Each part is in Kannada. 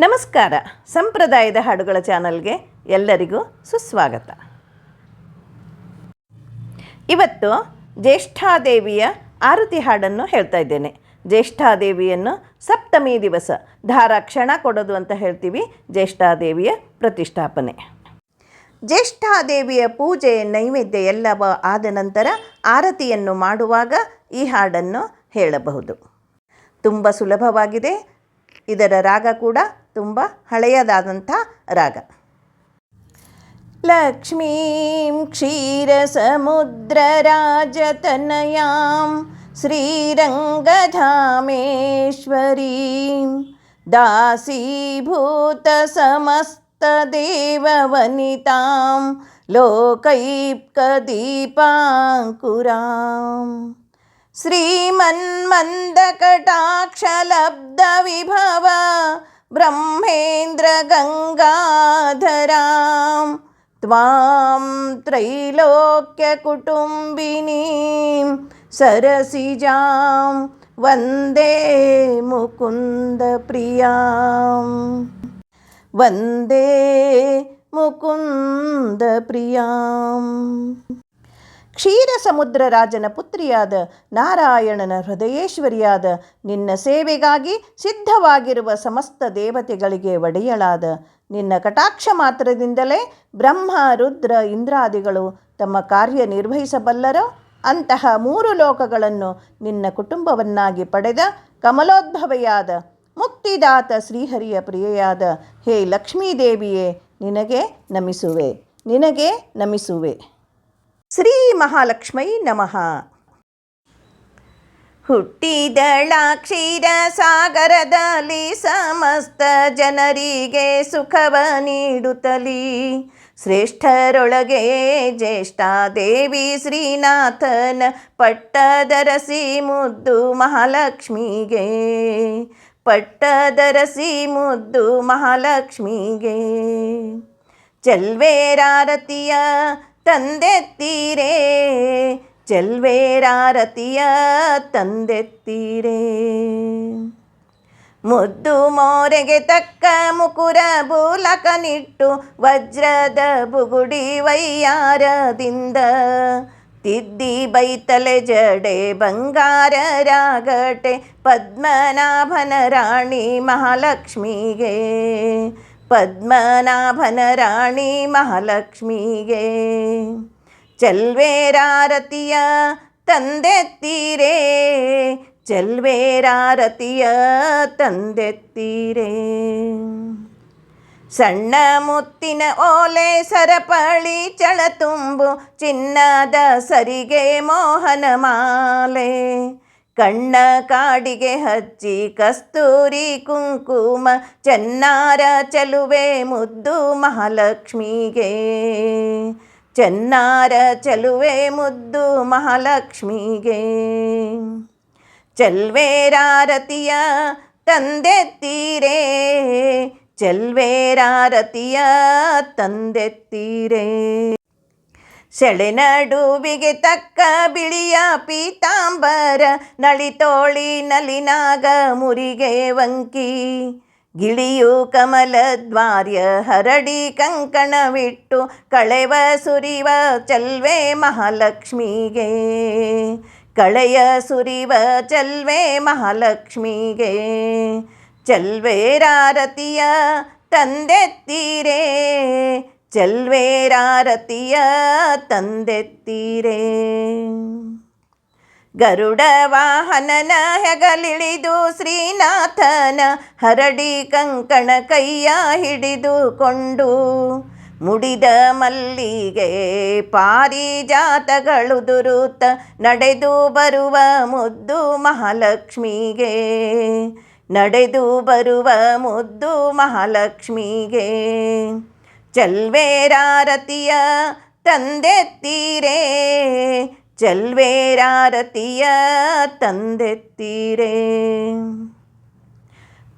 ನಮಸ್ಕಾರ. ಸಂಪ್ರದಾಯದ ಹಾಡುಗಳ ಚಾನಲ್ಗೆ ಎಲ್ಲರಿಗೂ ಸುಸ್ವಾಗತ. ಇವತ್ತು ಜ್ಯೇಷ್ಠಾದೇವಿಯ ಆರತಿ ಹಾಡನ್ನು ಹೇಳ್ತಾ ಇದ್ದೇನೆ. ಜ್ಯೇಷ್ಠಾದೇವಿಯನ್ನು ಸಪ್ತಮಿ ದಿವಸ ಧಾರಾಕ್ಷಣ ಕೊಡೋದು ಅಂತ ಹೇಳ್ತೀವಿ. ಜ್ಯೇಷ್ಠಾದೇವಿಯ ಪ್ರತಿಷ್ಠಾಪನೆ. ಜ್ಯೇಷ್ಠಾದೇವಿಯ ಪೂಜೆ ನೈವೇದ್ಯ ಎಲ್ಲವ ಆದ ನಂತರ ಆರತಿಯನ್ನು ಮಾಡುವಾಗ ಈ ಹಾಡನ್ನು ಹೇಳಬಹುದು. ತುಂಬ ಸುಲಭವಾಗಿದೆ. ಇದರ ರಾಗ ಕೂಡ ತುಂಬ ಹಳೆಯದಾದಂಥ ರಾಗ ಲಕ್ಷ್ಮೀಂ ಕ್ಷೀರಸಮುದ್ರರಾಜತನಯಾಂ ಶ್ರೀರಂಗಧಾಮೇಶ್ವರೀಂ दासीभूतसमस्तदेववनितां लोकैप्कदीपाङ्कुराम् श्रीमन्मन्दकटाक्षलब्धविभव ब्रह्मेन्द्रगङ्गाधरां त्वां त्रैलोक्यकुटुम्बिनीं सरसिजां वन्दे मुकुन्दप्रियां वन्दे मुकुन्दप्रियाम्। ಕ್ಷೀರ ಸಮುದ್ರ ರಾಜನ ಪುತ್ರಿಯಾದ ನಾರಾಯಣನ ಹೃದಯೇಶ್ವರಿಯಾದ ನಿನ್ನ ಸೇವೆಗಾಗಿ ಸಿದ್ಧವಾಗಿರುವ ಸಮಸ್ತ ದೇವತೆಗಳಿಗೆ ಒಡೆಯಳಾದ ನಿನ್ನ ಕಟಾಕ್ಷ ಮಾತ್ರದಿಂದಲೇ ಬ್ರಹ್ಮ, ರುದ್ರ, ಇಂದ್ರಾದಿಗಳು ತಮ್ಮ ಕಾರ್ಯ ನಿರ್ವಹಿಸಬಲ್ಲರೋ, ಅಂತಹ ಮೂರು ಲೋಕಗಳನ್ನು ನಿನ್ನ ಕುಟುಂಬವನ್ನಾಗಿ ಪಡೆದ ಕಮಲೋದ್ಭವೆಯಾದ ಮುಕ್ತಿದಾತ ಶ್ರೀಹರಿಯ ಪ್ರಿಯೆಯಾದ ಹೇ ಲಕ್ಷ್ಮೀದೇವಿಯೇ, ನಿನಗೆ ನಮಿಸುವೆ ನಿನಗೆ ನಮಿಸುವೆ. ಶ್ರೀ ಮಹಾಲಕ್ಷ್ಮೈ ನಮಃ. ಹುಟ್ಟಿದಳ ಕ್ಷೀರ ಸಾಗರದಲ್ಲಿ ಸಮಸ್ತ ಜನರಿಗೆ ಸುಖವ ನೀಡುತ್ತಲಿ. ಶ್ರೇಷ್ಠರೊಳಗೆ ಜ್ಯೇಷ್ಠಾದೇವಿ ಶ್ರೀನಾಥನ ಪಟ್ಟದರಸಿ ಮುದ್ದು ಮಹಾಲಕ್ಷ್ಮಿಗೆ. ಪಟ್ಟದರಸಿ ಮುದ್ದು ಮಹಾಲಕ್ಷ್ಮಿಗೆ. ಚೆಲ್ವೇರಾರತಿಯ ತಂದೆತ್ತೀರೇ ಚೆಲ್ವೇರಾರತಿಯ ತಂದೆತ್ತೀರೇ ಮುದ್ದು ಮೋರೆಗೆ ತಕ್ಕ ಮುಕುರ ಬೂಲಕನಿಟ್ಟು ವಜ್ರದ ಬುಗುಡಿ ವೈಯಾರದಿಂದ ತಿದ್ದಿ ಬೈತಲೆ ಜಡೆ ಬಂಗಾರ ರಾಗಟೆ ಪದ್ಮನಾಭನ ರಾಣಿ ಮಹಾಲಕ್ಷ್ಮಿಗೆ. ಪದ್ಮನಾಭನ ರಾಣಿ ಮಹಾಲಕ್ಷ್ಮಿಗೆ ಚೆಲ್ವೇರಾರತಿಯ ತಂದೆತ್ತೀರೇ ಚೆಲ್ವೇರಾರತಿಯ ತಂದೆತ್ತೀರೇ. ಸಣ್ಣ ಮುತ್ತಿನ ಓಲೆ ಸರಪಳಿ ಚಳತುಂಬು ಚಿನ್ನದ ಸರಿಗೆ ಮೋಹನ ಮಾಲೆ. ಕಣ್ಣ ಕಾಡಿಗೆ ಹಚ್ಚಿ ಕಸ್ತೂರಿ ಕುಂಕುಮ, ಚೆನ್ನಾರ ಚಲುವೆ ಮುದ್ದು ಮಹಾಲಕ್ಷ್ಮಿಗೆ. ಚೆನ್ನಾರ ಚಲುವೆ ಮುದ್ದು ಮಹಾಲಕ್ಷ್ಮಿಗೆ. ಚಲ್ವೇರಾರತಿಯ ತಂದೆತ್ತೀರೇ ಚಲ್ವೇರಾರತಿಯ ತಂದೆತ್ತೀರೇ. ಸೆಳೆನಡುವಿಗೆ ತಕ್ಕ ಬಿಳಿಯ ಪೀತಾಂಬರ ನಳಿತೋಳಿ ನಲಿನಾಗ ಮುರಿಗೆ ವಂಕಿ. ಗಿಳಿಯು ಕಮಲದ್ವಾರ್ಯ ಹರಡಿ ಕಂಕಣವಿಟ್ಟು ಕಳೆವ ಸುರಿವ ಚಲ್ವೆ ಮಹಾಲಕ್ಷ್ಮಿಗೆ. ಕಳೆಯ ಸುರಿವ ಚಲ್ವೆ ಮಹಾಲಕ್ಷ್ಮಿಗೆ. ಚಲ್ವೇರಾರತಿಯ ತಂದೆತ್ತೀರೇ ಚಲ್ವೇರಾರತಿಯ ತಂದೆತ್ತೀರೇ. ಗರುಡ ವಾಹನನ ಹೆಗಲಿಳಿದು ಶ್ರೀನಾಥನ ಹರಡಿ ಕಂಕಣ ಕೈಯ ಹಿಡಿದುಕೊಂಡು ಮುಡಿದ ಮಲ್ಲಿಗೆ ಪಾರಿಜಾತಗಳು ದುರುತ ನಡೆದು ಬರುವ ಮುದ್ದು ಮಹಾಲಕ್ಷ್ಮಿಗೆ. ನಡೆದು ಬರುವ ಮುದ್ದು ಮಹಾಲಕ್ಷ್ಮಿಗೆ. ಚಲ್ವೇರಾರತಿಯ ತಂದೆತ್ತೀರೇ ಚಲ್ವೇರಾರತಿಯ ತಂದೆತ್ತೀರೇ.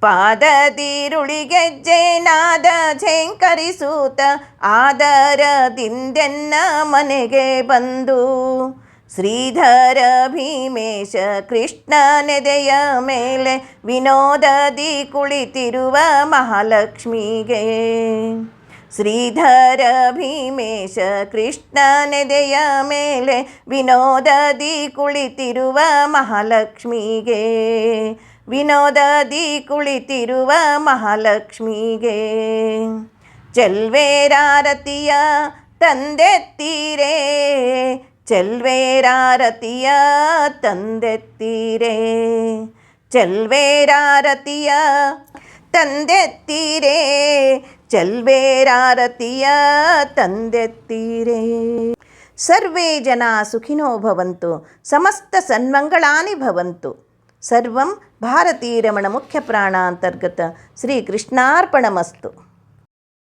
ಪಾದದಿರುಳಿಗೆಜ್ಜೆ ನಾದ ಝೇಂಕರಿಸೂತ ಆದರದಿಂದೆನ್ನ ಮನೆಗೆ ಬಂದು ಶ್ರೀಧರ ಭೀಮೇಶ ಕೃಷ್ಣನೆದೆಯ ಮೇಲೆ ವಿನೋದದಿ ಕುಳಿತಿರುವ ಮಹಾಲಕ್ಷ್ಮಿಗೆ. ಶ್ರೀಧರ ಭೀಮೇಶ ಕೃಷ್ಣನೆದೆಯ ಮೇಲೆ ವಿನೋದದಿ ಕುಳಿತಿರುವ ಮಹಾಲಕ್ಷ್ಮಿಗೆ. ವಿನೋದದಿ ಕುಳಿತಿರುವ ಮಹಾಲಕ್ಷ್ಮಿಗೆ. ಚೆಲ್ವೇರಾರತಿಯ ತಂದೆತ್ತೀರೇ ಚೆಲ್ವೇರಾರತಿಯ ತಂದೆತ್ತೀರೇ. ಚೆಲ್ವೇರಾರತಿಯ ತಂದೆತ್ತೀರೇ ಚೆಲ್ವೇರಾರತಿಯ ತಂದೆತ್ತೀರೇ ಸರ್ವೇ ಜನ ಸುಖಿನೋ ಭವಂತು ಸಮಸ್ತ ಸನ್ಮಂಗಳಾನಿ ಭವಂತು. ಸರ್ವಂ ಭಾರತೀರಮಣ ಅಂತರ್ಗತ ಶ್ರೀಕೃಷ್ಣಾರ್ಪಣಮಸ್ತು.